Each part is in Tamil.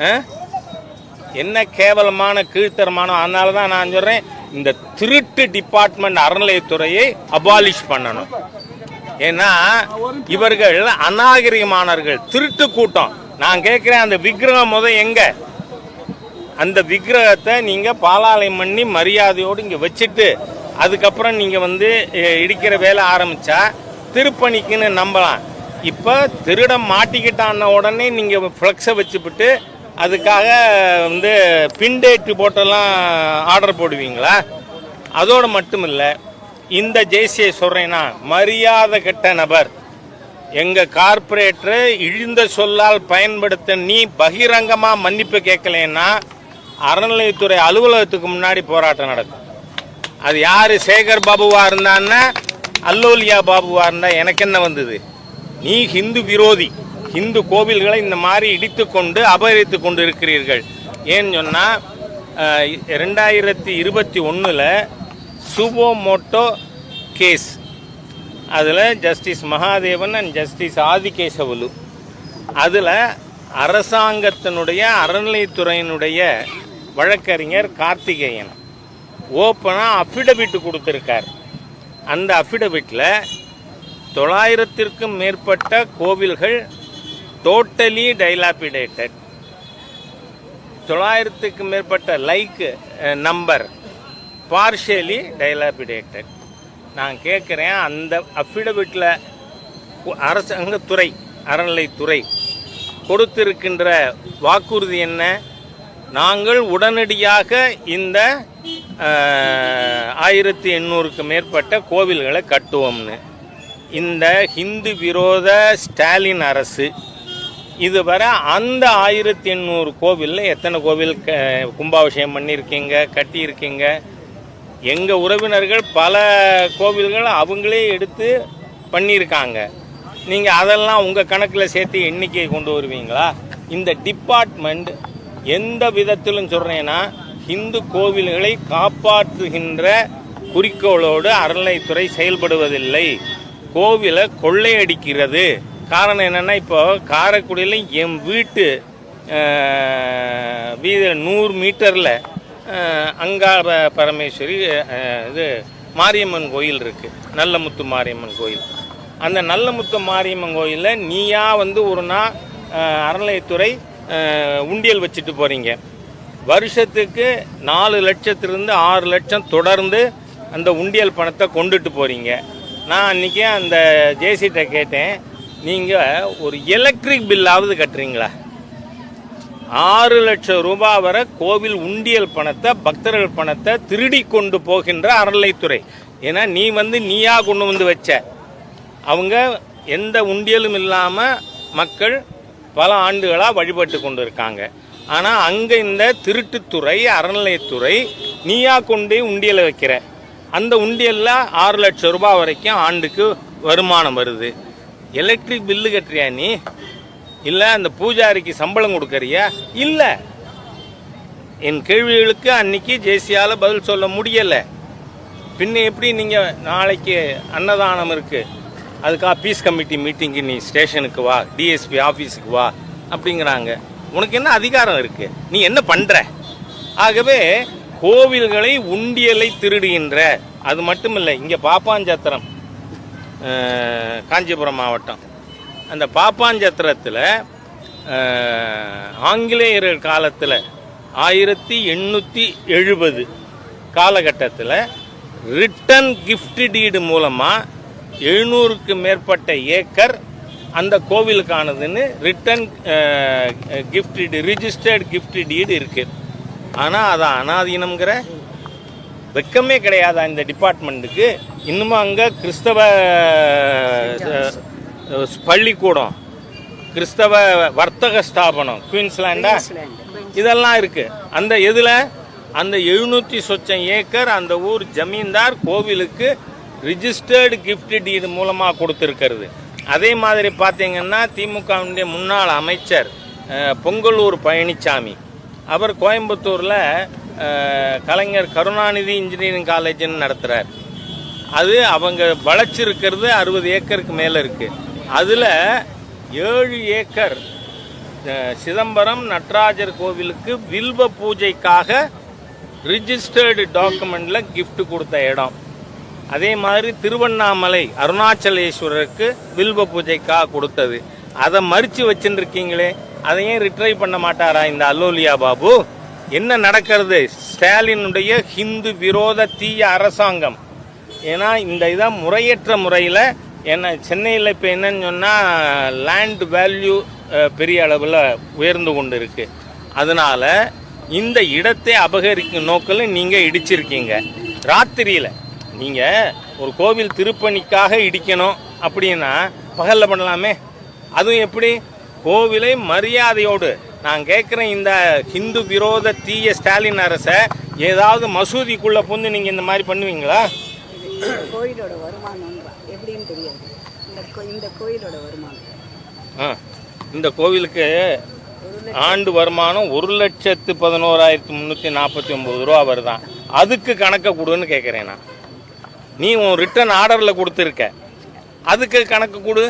ஆ? என்ன கேவலமான கீழ்த்தரமான அதனால தான் நான் சொல்கிறேன் இந்த திருட்டு டிபார்ட்மெண்ட் அறநிலையத்துறையை அபாலிஷ் பண்ணணும். ஏன்னா இவர்கள் அநாகரிகமானவர்கள் திருட்டு கூட்டம். நான் கேட்குறேன் அந்த விக்கிரகம் முத எங்க? அந்த விக்கிரகத்தை நீங்கள் பாலாலயம் பண்ணி மரியாதையோடு இங்கே வச்சுட்டு அதுக்கப்புறம் நீங்கள் வந்து இடிக்கிற வேலை ஆரம்பித்தா திருப்பணிக்குன்னு நம்பலாம். இப்போ திருடம் மாட்டிக்கிட்டான உடனே நீங்கள் ஃப்ளக்ஸை வச்சுப்பிட்டு அதுக்காக வந்து பின்டேட்டு போட்டெல்லாம் ஆர்டர் போடுவீங்களா? அதோடு மட்டும் இல்லை இந்த ஜெய்சியை சொல்கிறேன்னா மரியாதை கெட்ட நபர். எங்கள் கார்ப்பரேட்டரு இழிந்த சொல்லால் பயன்படுத்த நீ பகிரங்கமாக மன்னிப்பு கேட்கலன்னா அறநிலையத்துறை அலுவலகத்துக்கு முன்னாடி போராட்டம் நடக்கும். அது யார்? சேகர் பாபுவாக இருந்தான்னா அல்லோலியா பாபுவாக இருந்தால் எனக்கு என்ன வந்தது? நீ ஹிந்து விரோதி. இந்து கோவில்களை இந்த மாதிரி இடித்து கொண்டு அபகரித்து கொண்டு இருக்கிறீர்கள் ஏன்னு சொன்னால் ரெண்டாயிரத்தி இருபத்தி ஒன்றில் சுபோமோட்டோ கேஸ் அதில் justice Mahadevan and justice Adikesavalu. அதில் அரசாங்கத்தினுடைய அறநிலைத்துறையினுடைய வழக்கறிஞர் கார்த்திகேயன். ஓப்பனாக அஃபிடவிட் கொடுத்துருக்கார். அந்த அஃபிடவிட்டில் தொள்ளாயிரத்திற்கும் மேற்பட்ட கோவில்கள் டோட்டலி டைலாபிடேட்டட் தொள்ளாயிரத்துக்கு மேற்பட்ட லைக் நம்பர் பார்ஷியலி டைலாபிடேட்டட் நான் கேட்குறேன் அந்த அஃபிடவிட்டில் அரசாங்கத்துறை அறநிலைத்துறை கொடுத்திருக்கின்ற வாக்குறுதி என்ன? நாங்கள் உடனடியாக இந்த eh, ஆயிரத்தி எண்ணூறுக்கு மேற்பட்ட கோவில்களை கட்டுவோம்னு. இந்த ஹிந்து விரோத ஸ்டாலின் அரசு இதுவரை அந்த ஆயிரத்தி எண்ணூறு கோவிலில் எத்தனை கோவில் க- கும்பாபிஷேகம் பண்ணியிருக்கீங்க கட்டியிருக்கீங்க? எங்கள் உறவினர்கள் பல கோவில்கள் அவங்களே எடுத்து பண்ணியிருக்காங்க. நீங்கள் அதெல்லாம் உங்கள் கணக்கில் சேர்த்து எண்ணிக்கையை கொண்டு வருவீங்களா? இந்த டிபார்ட்மெண்ட் எந்த விதத்திலும் சொல்கிறேன்னா இந்து கோவில்களை காப்பாற்றுகின்ற குறிக்கோளோடு அறநிலைத்துறை செயல்படுவதில்லை. கோவிலை கொள்ளையடிக்கிறது. காரணம் என்னென்னா இப்போ காரைக்குடியில் என் வீட்டு வீத நூறு மீட்டரில் அங்கார பரமேஸ்வரி இது மாரியம்மன் கோயில் இருக்குது நல்லமுத்து மாரியம்மன் கோயில். அந்த நல்லமுத்து மாரியம்மன் கோயிலில் நீயா வந்து ஒரு நாள் அறநிலையத்துறை உண்டியல் வச்சுட்டு போகிறீங்க வருஷத்துக்கு நாலு லட்சத்திலிருந்து ஆறு லட்சம் தொடர்ந்து அந்த உண்டியல் பணத்தை கொண்டுட்டு போகிறீங்க நான் அன்றைக்கி அந்த ஜேசிட்ட கேட்டேன். நீங்கள் ஒரு எலக்ட்ரிக் பில்லாவது கட்டுறீங்களா? ஆறு லட்சம் ரூபாய் வரை கோவில் உண்டியல் பணத்தை பக்தர்கள் பணத்தை திருடி கொண்டு போகின்ற அறநிலைத்துறை ஏன்னா நீ வந்து நீயா கொண்டு வந்து வச்ச. அவங்க எந்த உண்டியலும் இல்லாமல் மக்கள் பல ஆண்டுகளாக வழிபட்டு கொண்டு இருக்காங்க ஆனால் அங்கே இந்த திருட்டுத்துறை அறநிலையத்துறை நீயா கொண்டு உண்டியலை வைக்கிற. அந்த உண்டியலில் ஆறு லட்சம் ரூபாய் வரைக்கும் ஆண்டுக்கு வருமானம் வருது. எலக்ட்ரிக் பில்லு கட்டுறியா நீ? இல்லை அந்த பூஜாரிக்கு சம்பளம் கொடுக்கறியா? இல்லை. என் கேள்விகளுக்கு அன்னைக்கு ஜேசியால் பதில் சொல்ல முடியலை. பின்ன எப்படி நீங்கள் நாளைக்கு அன்னதானம் இருக்குது அதுக்காக பீஸ் கமிட்டி மீட்டிங்கு நீ ஸ்டேஷனுக்கு வா டிஎஸ்பி ஆஃபீஸுக்கு வா அப்படிங்கிறாங்க. உனக்கு என்ன அதிகாரம் இருக்குது நீ என்ன பண்ணுற ஆகவே கோவில்களை உண்டியலை திருடுகின்ற அது மட்டும் இல்லை இங்கே பாப்பாஞ்சத்திரம். காஞ்சிபுரம் மாவட்டம். அந்த பாப்பாஞ்சத்திரத்தில் ஆங்கிலேயர்கள் காலத்தில் ஆயிரத்தி எண்ணூற்றி எழுபது காலகட்டத்தில் ரிட்டன் கிஃப்ட் டீடு மூலமாக எழுநூறுக்கு மேற்பட்ட ஏக்கர் அந்த கோவிலுக்கானதுன்னு written gift deed registered gift deed இருக்குது ஆனால் அதை அனாதீனம்ங்கிற வெக்கமே கிடையாதா இந்த டிபார்ட்மெண்ட்டுக்கு? இன்னுமும் அங்கே கிறிஸ்தவ பள்ளிக்கூடம் கிறிஸ்தவ வர்த்தக ஸ்தாபனம் குயின்ஸ்லாண்டா? இதெல்லாம் இருக்கு. அந்த இதில் அந்த எழுநூற்றி சொச்சம் ஏக்கர் அந்த ஊர் ஜமீன்தார் கோவிலுக்கு ரிஜிஸ்டர்டு gift டீடு மூலமாக கொடுத்துருக்கிறது. அதே மாதிரி பார்த்தீங்கன்னா திமுகவினுடைய முன்னாள் அமைச்சர் பொங்கலூர் பழனிசாமி அவர் கோயம்புத்தூரில் கலைஞர் கருணாநிதி இன்ஜினியரிங் காலேஜ்னு நடத்துகிறார் அது அவங்க வளைச்சிருக்கிறது அறுபது ஏக்கருக்கு மேலே இருக்குது அதில் ஏழு ஏக்கர் சிதம்பரம் நடராஜர் கோவிலுக்கு வில்வ பூஜைக்காக ரிஜிஸ்டர்டு டாக்குமெண்டில் கிஃப்ட் கொடுத்த இடம். அதே மாதிரி திருவண்ணாமலை அருணாச்சலேஸ்வரருக்கு வில்வ பூஜைக்காக கொடுத்தது. அதை மறித்து வச்சுருக்கீங்களே அதையும் ரிட்ரை பண்ண மாட்டாரா இந்த அல்லோலியா பாபு? என்ன நடக்கிறது? ஸ்டாலினுடைய ஹிந்து விரோத தீய அரசாங்கம். ஏன்னா இந்த இதை முறையற்ற முறையில் என்ன சென்னையில் இப்போ என்னன்னு சொன்னால் லேண்ட் வேல்யூ பெரிய அளவில் உயர்ந்து கொண்டு இருக்குது அதனால் இந்த இடத்தை அபகரிக்கும் நோக்கில் நீங்கள் இடிச்சிருக்கீங்க. ராத்திரியில் நீங்கள் ஒரு கோவில் திருப்பணிக்காக இடிக்கணும் அப்படின்னா பகலில் பண்ணலாமே. அதுவும் எப்படி? கோவிலை மரியாதையோடு நான் கேட்குறேன் இந்த ஹிந்து விரோத தீய ஸ்டாலின் அரசை ஏதாவது மசூதிக்குள்ளே புந்து நீங்கள் இந்த மாதிரி பண்ணுவீங்களா? கோயிலோட வருமானம் எப்படின்னு தெரியாது. இந்த கோயிலோட வருமானம். ஆ இந்த கோவிலுக்கு ஆண்டு வருமானம் ஒரு லட்சத்து பதினோராயிரத்தி முந்நூற்றி நாற்பத்தி ஒம்பது ரூபா வருதான். அதுக்கு கணக்கை கொடுன்னு கேட்குறேன் நான். நீ உன் ரிட்டர்ன் ஆர்டரில் கொடுத்துருக்க. அதுக்கு கணக்கு கொடு.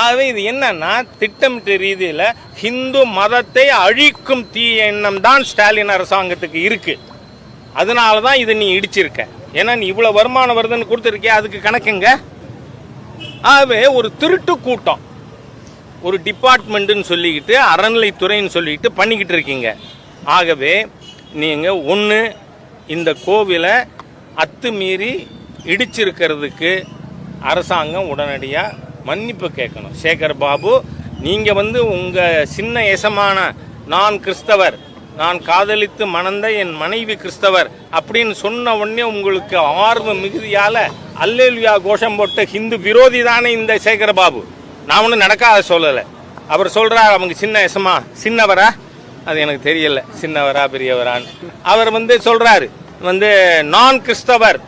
ஆகவே இது என்னன்னா திட்டமிட்ட ரீதியில் ஹிந்து மதத்தை அழிக்கும் தீ எண்ணம் தான் ஸ்டாலின் அரசாங்கத்துக்கு இருக்கு. அதனால தான் இதை நீ இடிச்சிருக்க. ஏன்னா நீ இவ்வளோ வருமானம் வருதுன்னு கொடுத்துருக்கிய அதுக்கு கணக்குங்க ஆகவே ஒரு திருட்டு கூட்டம் ஒரு டிபார்ட்மெண்ட்டுன்னு சொல்லிக்கிட்டு அறநிலைத்துறைன்னு சொல்லிக்கிட்டு பண்ணிக்கிட்டு இருக்கீங்க. ஆகவே நீங்கள் ஒன்று இந்த கோவிலை அத்துமீறி இடிச்சிருக்கிறதுக்கு அரசாங்கம் உடனடியாக மன்னிப்பு கேட்கணும். சேகர் பாபு நீங்கள் வந்து உங்கள் சின்ன எசமான நான் கிறிஸ்தவர் நான் காதலித்து மணந்த என் மனைவி கிறிஸ்தவர் அப்படின்னு சொன்ன உடனே உங்களுக்கு ஆர்வ மிகுதியால் அல்லேலுயா கோஷம் போட்ட ஹிந்து விரோதி தானே இந்த சேகர் பாபு. நான் ஒன்றும் நடக்காத சொல்லலை. அவர் சொல்கிறார் அவங்க சின்ன எசமா சின்னவரா? அது எனக்கு தெரியல. சின்னவரா பெரியவரான்னு. அவர் வந்து சொல்கிறாரு வந்து நான் கிறிஸ்தவர்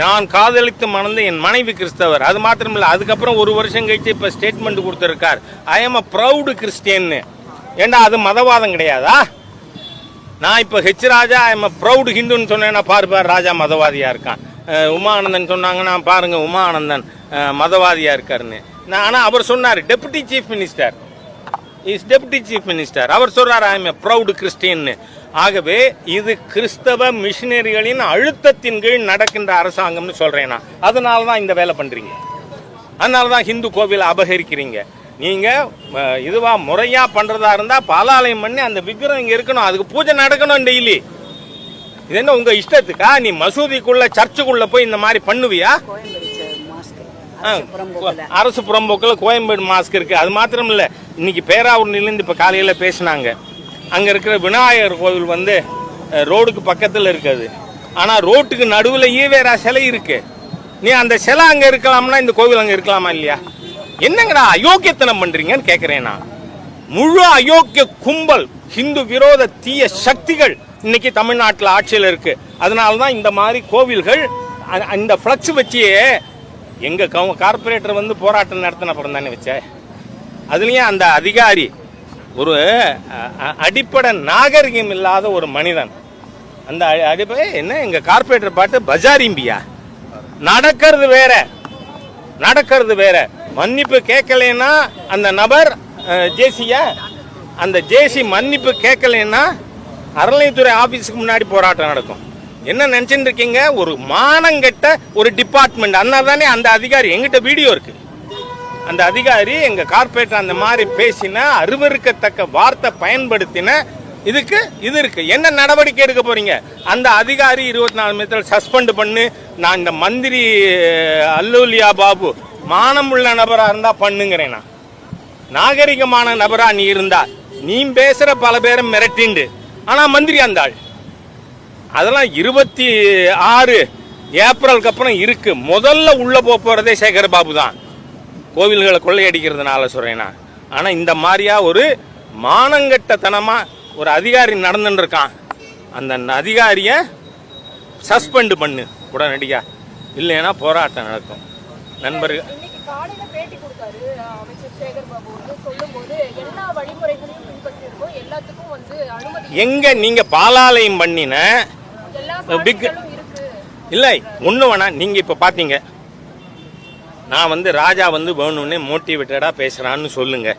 நான் காதலித்து மணந்த என் மனைவி கிறிஸ்தவர். அது மாத்திரமில்ல அதுக்கப்புறம் ஒரு வருஷம் கழித்து இப்போ ஸ்டேட்மெண்ட் கொடுத்துருக்கார். ஐ எம் அ ப்ரௌடு கிறிஸ்டியன்னு ஏண்டா அது மதவாதம் கிடையாதா? நான் இப்போ H Raja I am a proud ஹிந்துன்னு சொன்னேன்னா பாரு பாரு ராஜா மதவாதியாக இருக்கான். உமானந்தன் சொன்னாங்கன்னா பாருங்கள் உமானந்தன் மதவாதியாக இருக்காருன்னு. நான் ஆனால் அவர் சொன்னார் deputy chief minister is deputy chief minister அவர் சொல்றாரு ஐ எம் ஏ ப்ரௌடு கிறிஸ்டியன்னு ஆகவே இது கிறிஸ்தவ மிஷினரிகளின் அழுத்தத்தின் கீழ் நடக்கின்ற அரசாங்கம்னு சொல்றேன் நான். அதனால தான் இந்த வேலை பண்றீங்க. அதனால தான் ஹிந்து கோவிலை அபகரிக்கிறீங்க. நீங்க இதுவாக இதுவா முறையா பண்றதா இருந்தா பாலாலயம் பண்ணி அந்த விக்கிரம் இங்க இருக்கணும். அதுக்கு பூஜை நடக்கணும் டெய்லி. இது என்ன உங்க இஷ்டத்துக்கா? நீ மசூதிக்குள்ள சர்ச்சுக்குள்ள போய் இந்த மாதிரி பண்ணுவியா கோயம்பேடு மாஸ்க் ஆ, புறம்போக்கில் அரசு புறம்போக்கில். கோயம்பேடு மாஸ்க் இருக்கு. அது மாத்திரம் இல்ல இன்னைக்கு பேராவூர்னிலேருந்து இப்ப காலையில பேசினாங்க. அங்க இருக்கிற விநாயகர் கோவில் வந்து ரோடுக்கு பக்கத்துல இருக்குது. ஆனா ரோட்டுக்கு நடுவுலயே வேற சிலை இருக்கு. நீ அந்த சிலை அங்க இருக்கலாம்னா இந்த கோவில் அங்க இருக்கலாமா இல்லையா? என்னங்கடா அயோக்கியத்தனம் பண்றீங்கன்னு கேக்குறேன் நான். முழு அயோக்கிய கும்பல் ஹிந்து விரோத தீய சக்திகள் இன்னைக்கு தமிழ்நாட்டில் ஆட்சியில் இருக்கு. அதனால தான் இந்த மாதிரி கோவில்கள் அந்த ஃப்ளக்ஸ் எங்கள் கவு கார்பரேட்டர் வந்து போராட்டம் நடத்தின அப்புறம் தானே வச்ச? அதுலேயும் அந்த அதிகாரி ஒரு அடிப்படை நாகரிகம் இல்லாத ஒரு மனிதன். அந்த அடிப்படை என்ன எங்கள் கார்பரேட்டர் பாட்டு? பஜாரிம்பியா? நடக்கிறது வேற. நடக்கிறது வேற. மன்னிப்பு கேட்கலன்னா அந்த நபர் ஜேசியா அந்த ஜேசி மன்னிப்பு கேட்கலன்னா அறநிலையத்துறை ஆஃபீஸுக்கு முன்னாடி போராட்டம் நடக்கும். என்ன நினைச்சிட்டு இருக்கீங்க ஒரு மானங்கெட்ட ஒரு டிபார்ட்மெண்ட் அண்ணா தானே அந்த அதிகாரி எங்கிட்ட வீடியோ இருக்கு. அந்த அதிகாரி எங்க கார்பரேட்டர் அந்த மாதிரி பேசின அருவருக்கத்தக்க வார்த்தை பயன்படுத்தின இதுக்கு இது இருக்கு. என்ன நடவடிக்கை எடுக்க போறீங்க? அந்த அதிகாரி இருபத்தி நாலு மணி சஸ்பெண்ட் பண்ணு. நான் இந்த மந்திரி அல்லூலியா பாபு மானம் உள்ள நபரா இருந்தா பண்ணுங்கிறேன் நான். நாகரிகமான நபரா நீ இருந்தா. நீ பேசுற பல பேரை மிரட்டிண்டு. ஆனா மந்திரி அந்த ஆள். அதெல்லாம் இருபத்தி ஆறு ஏப்ரலுக்கு அப்புறம் இருக்கு. முதல்ல உள்ள போக போறதே சேகர் பாபு தான். கோவில்களை கொள்ளையடிக்கிறதுனால சொல்றேன். நான் ஆனா இந்த மாதிரியா ஒரு மானங்கட்டத்தனமா ஒரு அதிகாரி நடந்துட்டு இருக்கான் அந்த அதிகாரிய சஸ்பெண்ட் பண்ணு உடனடியா. இல்லைன்னா போராட்டம் நடக்கும். நண்பர்கள் எங்க நீங்க பாலாலயம் பண்ணின இருக்கு. இல்லை ஒன்று வேணா நீங்க இப்ப பாத்தீங்க. நான் வந்து ராஜா வந்து வேணும்னே மோட்டிவேட்டடா பேசுறான்னு சொல்லுங்க.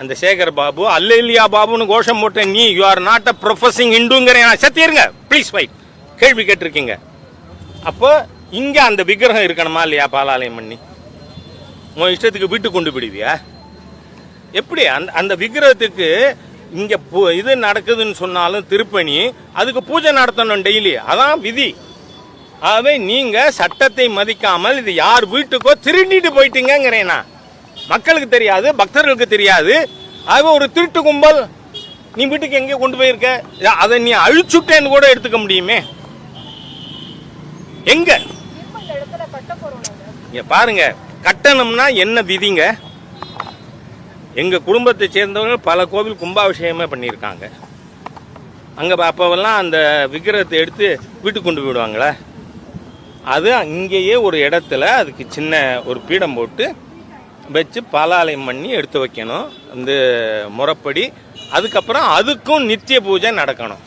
அந்த சேகர் பாபு அல்லேலியா பாபுன்னு கோஷம் போட்ட நீ you are not a professing இண்டுங்கிறேன் சத்தியிருங்க ப்ளீஸ் ஃபைட் கேள்வி கேட்டிருக்கீங்க. அப்போ இங்க அந்த விக்கிரகம் இருக்கணுமா இல்லையா பாலாலயம் பண்ணி உன் இஷ்டத்துக்கு வீட்டுக்கு கொண்டு போயிடுவியா? எப்படி? அந்த அந்த விக்கிரகத்துக்கு இங்கே பூ- இது நடக்குதுன்னு சொன்னாலும் திருப்பணி அதுக்கு பூஜை நடத்தணும் டெய்லி அதான் விதி. ஆகவே நீங்கள் சட்டத்தை மதிக்காமல் இது யார் வீட்டுக்கோ திருடிட்டு போயிட்டீங்கிறேன் நான். மக்களுக்கு தெரியாது பக்தர்களுக்கு தெரியாது. ஆகவே ஒரு திருட்டு கும்பல் நீ வீட்டுக்கு எங்கே கொண்டு போயிருக்க? அதை நீ அழிச்சுட்டேன்னு கூட எடுத்துக்க முடியுமே? எங்க? பாருங்க கட்டணம்னா என்ன விதிங்க? எங்கள் குடும்பத்தை சேர்ந்தவர்கள் பல கோவில் கும்பாபிஷேகமே பண்ணியிருக்காங்க. அங்கே அப்போவெல்லாம் அந்த விக்கிரகத்தை எடுத்து வீட்டுக்கு கொண்டு போயிடுவாங்களே. அது இங்கேயே ஒரு இடத்துல அதுக்கு சின்ன ஒரு பீடம் போட்டு வச்சு பாலாலயம் பண்ணி எடுத்து வைக்கணும். இந்த முறைப்படி அதுக்கப்புறம் அதுக்கும் நித்திய பூஜை நடக்கணும்.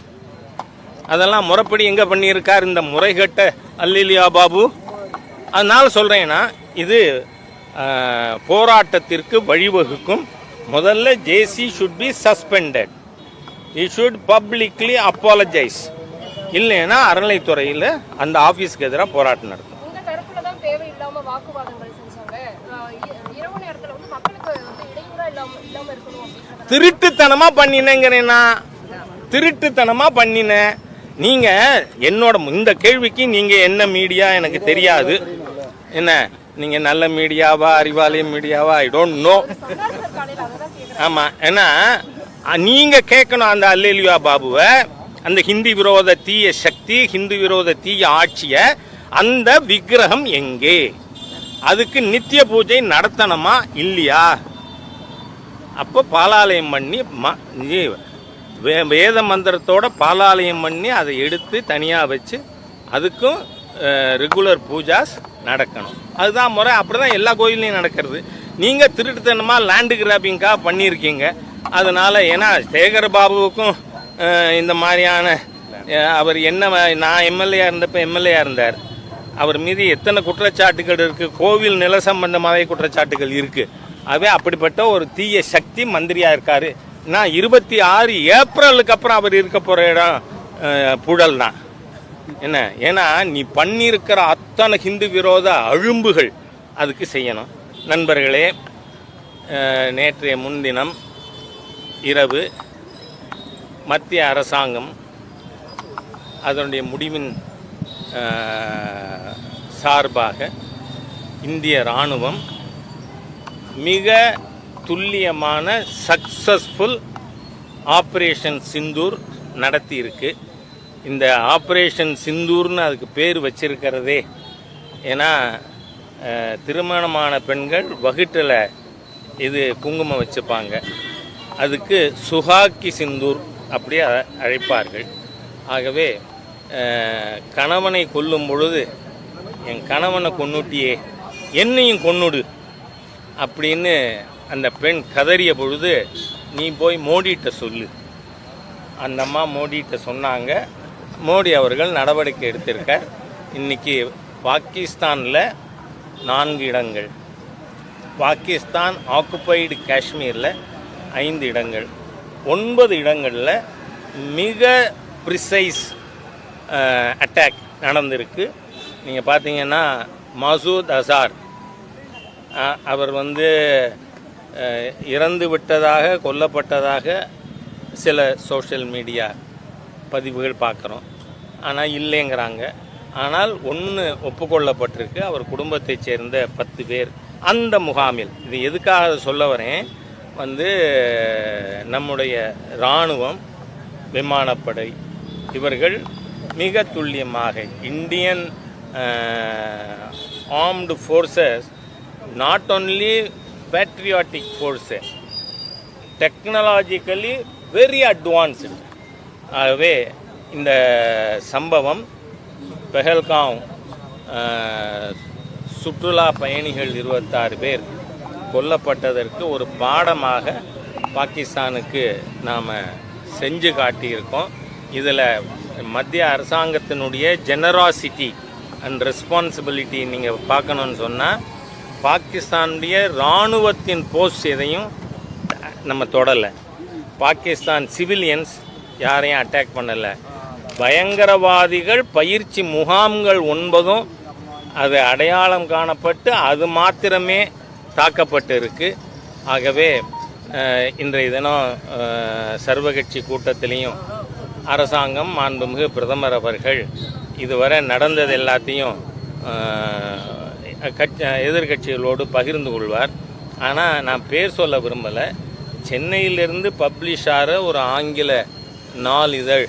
அதெல்லாம் முறைப்படி எங்கே பண்ணியிருக்கார் இந்த முறைகட்ட அல்லிலியா பாபு? அதனால சொல்கிறேன்னா இது போராட்டத்திற்கு வழிவகுக்கும். முதல்ல JC should be suspended he should publicly apologise இல்லைன்னா அறநிலைத்துறையில் அந்த ஆஃபீஸ்க்கு எதிராக போராட்டம் நடக்கும். இ- திருட்டுத்தனமா பண்ணினேங்கிறேன்னா திருட்டுத்தனமா பண்ணினேன் நீங்க என்னோட இந்த கேள்விக்கு நீங்க என்ன மீடியா எனக்கு தெரியாது. என்ன? நீங்க நல்ல மீடியாவா அறிவாலய மீடியாவா? ஐ டோன்ட் நோ ஆமாம் ஆமா ஏன்னா நீங்கள் நீங்க கேட்கணும் அந்த அல்லேலியா பாபுவை. அந்த ஹிந்தி விரோத தீய சக்தி ஹிந்து விரோத தீய ஆட்சிய அந்த விக்கிரகம் எங்கே? அதுக்கு நித்திய பூஜை நடத்தணுமா? இல்லையா? அப்போ பாலாலயம் பண்ணி வே- வேத மந்திரத்தோட பாலாலயம் பண்ணி அதை எடுத்து தனியாக வச்சு அதுக்கும் ரெகுலர் பூஜாஸ் நடக்கணும். அதுதான் முறை. அப்படிதான் எல்லா கோயில்லையும் நடக்கிறது. நீங்கள் திருட்டுத்தனமாக லேண்டு கிராபிங்காக பண்ணியிருக்கீங்க. அதனால் ஏன்னா சேகர் பாபுவுக்கும் இந்த மாதிரியான அவர் என்ன நான் எம்எல்ஏ இருந்தப்போ எம்எல்ஏ இருந்தார். அவர் மீது எத்தனை குற்றச்சாட்டுகள் இருக்குது கோவில் நில சம்பந்தமாகவே குற்றச்சாட்டுகள் இருக்குது ஆகவே அப்படிப்பட்ட ஒரு தீய சக்தி மந்திரியாக இருக்கார். நான் இருபத்தி ஆறு ஏப்ரலுக்கு அப்புறம் அவர் இருக்க போகிற இடம் புழல் தான். என்ன? ஏன்னா நீ பண்ணியிருக்கிற அத்தனை ஹிந்து விரோத அழும்புகள் அதுக்கு செய்யணும். நண்பர்களே நேற்றைய முன்தினம் இரவு மத்திய அரசாங்கம் அதனுடைய முடிவின் சார்பாக இந்திய இராணுவம் மிக துல்லியமான சக்சஸ்ஃபுல் ஆப்ரேஷன் சிந்தூர் நடத்தியிருக்கு. இந்த ஆப்ரேஷன் சிந்தூர்னு அதுக்கு பேர் வச்சிருக்கிறதே. ஏன்னா திருமணமான பெண்கள் வகுட்டில் இது குங்குமம் வச்சுப்பாங்க. அதுக்கு சுஹாக்கி சிந்தூர் அப்படி அழைப்பார்கள். ஆகவே கணவனை கொல்லும் பொழுது என் கணவனை கொன்னுட்டியே என்னையும் கொன்னுடு அப்படின்னு அந்த பெண் கதறிய பொழுது நீ போய் மோடிகிட்ட சொல்லு. அந்த அம்மா மோடிகிட்ட சொன்னாங்க மோடி அவர்கள் நடவடிக்கை எடுத்திருக்க இன்னைக்கு பாகிஸ்தானில் நான்கு இடங்கள். பாகிஸ்தான் ஆக்குபைடு காஷ்மீரில் ஐந்து இடங்கள். ஒன்பது இடங்களில் மிக ப்ரிசைஸ் அட்டாக் நடந்திருக்கு. நீங்கள் பார்த்தீங்கன்னா மசூத் அசார் அவர் வந்து இறந்து விட்டதாக கொல்லப்பட்டதாக சில சோஷியல் மீடியா பதிவுகள் பார்க்குறோம் ஆனால் இல்லைங்கிறாங்க. ஆனால் ஒன்று ஒப்புக்கொள்ளப்பட்டிருக்கு. அவர் குடும்பத்தைச் சேர்ந்த பத்து பேர். அந்த முகாமில் இது எதுக்காக சொல்ல வரேன்? வந்து நம்முடைய இராணுவம் விமானப்படை இவர்கள் மிக துல்லியமாக Indian armed forces not only patriotic force technologically very advanced ஆகவே இந்த சம்பவம் பெஹல்காவ் சுற்றுலா பயணிகள் இருபத்தாறு பேர் கொல்லப்பட்டதற்கு ஒரு பாடமாக பாகிஸ்தானுக்கு நாம் செஞ்சு காட்டியிருக்கோம். இதில் மத்திய அரசாங்கத்தினுடைய ஜெனராசிட்டி அண்ட் ரெஸ்பான்சிபிலிட்டி நீங்கள் பார்க்கணுன்னு சொன்னால் பாகிஸ்தானுடைய இராணுவத்தின் போஸ்ட் எதையும் நம்ம தொடலை. பாகிஸ்தான் சிவிலியன்ஸ் யாரையும் அட்டாக் பண்ணலை. பயங்கரவாதிகள் பயிற்சி முகாம்கள் ஒன்பதும் அது அடையாளம் காணப்பட்டு அது மாத்திரமே தாக்கப்பட்டு இருக்கு ஆகவே இன்றைய தினம் சர்வகட்சி கூட்டத்திலையும் அரசாங்கம் மாண்புமிகு பிரதமர் அவர்கள் இதுவரை நடந்தது எல்லாத்தையும் அஹ், கட்சி எதிர்கட்சிகளோடு பகிர்ந்து கொள்வார். ஆனால் நான் பேர் சொல்ல விரும்பலை. சென்னையிலிருந்து பப்ளிஷ் ஆகிற ஒரு ஆங்கில நாளிதழ்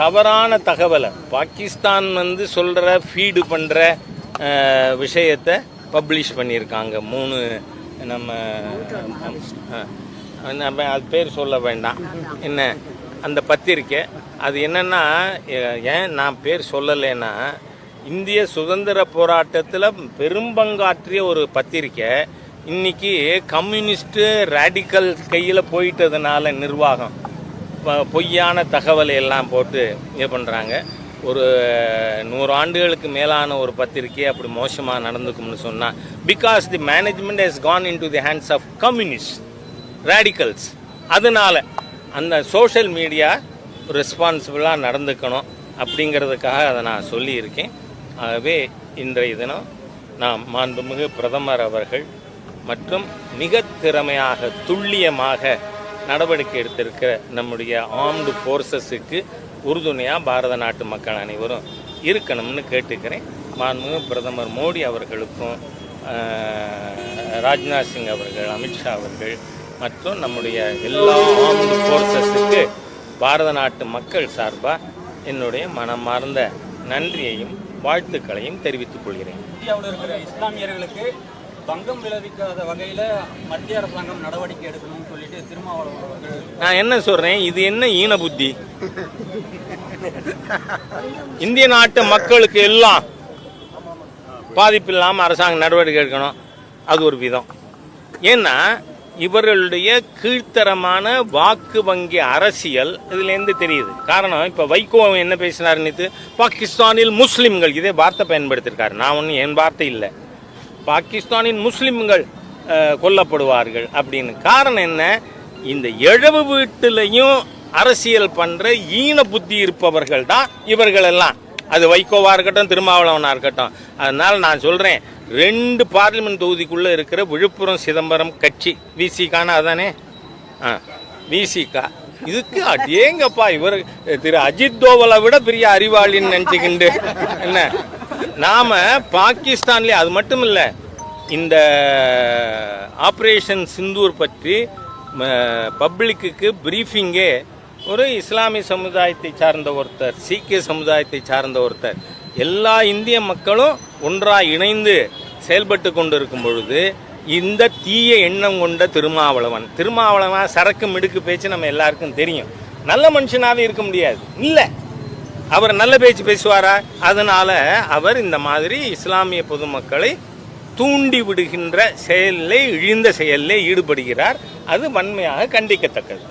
தவறான தகவலை பாகிஸ்தான் வந்து சொல்கிற ஃபீடு பண்ணுற விஷயத்தை பப்ளிஷ் பண்ணியிருக்காங்க. மூணு நம்ம நம்ம அது பேர் சொல்ல வேண்டாம். என்ன அந்த பத்திரிக்கை. அது என்னென்னா ஏன் நான் பேர் சொல்லலைன்னா இந்திய சுதந்திர போராட்டத்தில் பெரும்பங்காற்றிய ஒரு பத்திரிக்கை. இன்னைக்கு கம்யூனிஸ்ட்டு ரேடிக்கல் கையில் போயிட்டதுனால நிர்வாகம். பொய்யான தகவலை எல்லாம் போட்டு இது பண்ணுறாங்க ஒரு நூறு ஆண்டுகளுக்கு மேலான ஒரு பத்திரிக்கை அப்படி மோசமாக நடந்துக்கும்னு சொன்னால் because the management has gone in to the hands of communist radicals அதனால அந்த சோஷியல் மீடியா ரெஸ்பான்சிபிளாக நடந்துக்கணும் அப்படிங்கிறதுக்காக அதை நான் சொல்லியிருக்கேன். ஆகவே இன்றைய தினம் நாம் மாண்புமிகு பிரதமர் அவர்கள் மற்றும் மிக திறமையாக துல்லியமாக நடவடிக்கை எடுத்திருக்கிற நம்முடைய ஆர்ம்டு ஃபோர்ஸஸுக்கு உறுதுணையாக பாரத நாட்டு மக்கள் அனைவரும் இருக்கணும்னு கேட்டுக்கிறேன். மாண்புமிகு பிரதமர் மோடி அவர்களுக்கும் ராஜ்நாத் சிங் அவர்கள் அமித்ஷா அவர்கள் மற்றும் நம்முடைய எல்லா ஆர்ம்டு ஃபோர்ஸஸுக்கு பாரத நாட்டு மக்கள் சார்பாக என்னுடைய மனமார்ந்த நன்றியையும் வாழ்த்துக்களையும் தெரிவித்துக் கொள்கிறேன். இந்தியாவில் இருக்கிற இஸ்லாமியர்களுக்கு பங்கம் விளைவிக்காத வகையில் மத்திய அரசாங்கம் நடவடிக்கை எடுக்கணும். சொல்லிட்டு திருமாவளவன் அவர்கள் நான் என்ன சொல்றேன்? இது என்ன ஈன புத்தி? இந்திய நாட்டு மக்களுக்கு எல்லாம் பாதிப்பு இல்லாமல் அரசாங்கம் நடவடிக்கை எடுக்கணும். அது ஒரு விதம். ஏன்னா இவர்களுடைய கீழ்த்தரமான வாக்கு வங்கி அரசியல் இதுலேருந்து தெரியுது. காரணம் இப்போ வைகோ என்ன பேசினார் பாகிஸ்தானில் முஸ்லிம்கள் இதே வார்த்தை பயன்படுத்தியிருக்காரு. நான் ஒன்றும் என் வார்த்தை இல்லை. பாகிஸ்தானின் முஸ்லிம்கள் கொல்லப்படுவார்கள். அப்படின்னு காரணம் என்ன? இந்த எழவு வீட்டிலையும் அரசியல் பண்ற ஈன புத்தி இருப்பவர்கள் தான் இவர்கள் எல்லாம் அது வைகோவா இருக்கட்டும் திருமாவளவனா இருக்கட்டும். அதனால நான் சொல்றேன் ரெண்டு பார்லிமெண்ட் தொகுதிக்குள்ள இருக்கிற விழுப்புரம் சிதம்பரம் கட்சி விசிகானா அதானே ஆ விசிகா. இதுக்கு அடேங்கப்பா இவர் திரு அஜித் தோவலை விட பெரிய அறிவாளின்னு நினச்சிக்கிண்டு. என்ன? நாம பாகிஸ்தான்லேயே அது மட்டும் இல்லை இந்த ஆப்ரேஷன் சிந்தூர் பற்றி பப்ளிக்கு பிரீஃபிங்கே ஒரு இஸ்லாமிய சமுதாயத்தை சார்ந்த ஒருத்தர் சீக்கிய சமுதாயத்தை சார்ந்த ஒருத்தர் எல்லா இந்திய மக்களும் ஒன்றாக இணைந்து செயல்பட்டு கொண்டிருக்கும் பொழுது இந்த தீய எண்ணம் கொண்ட திருமாவளவன் திருமாவளவன் சரக்கு மிடுக்கு பேச்சு நம்ம எல்லாருக்கும் தெரியும். நல்ல மனுஷனாகவே இருக்க முடியாது. இல்லை. அவர் நல்ல பேச்சு பேசுவாரா? அதனால அவர் இந்த மாதிரி இஸ்லாமிய பொதுமக்களை தூண்டி விடுகின்ற செயலில் இழிந்த செயலில் ஈடுபடுகிறார். அது வன்மையாக கண்டிக்கத்தக்கது.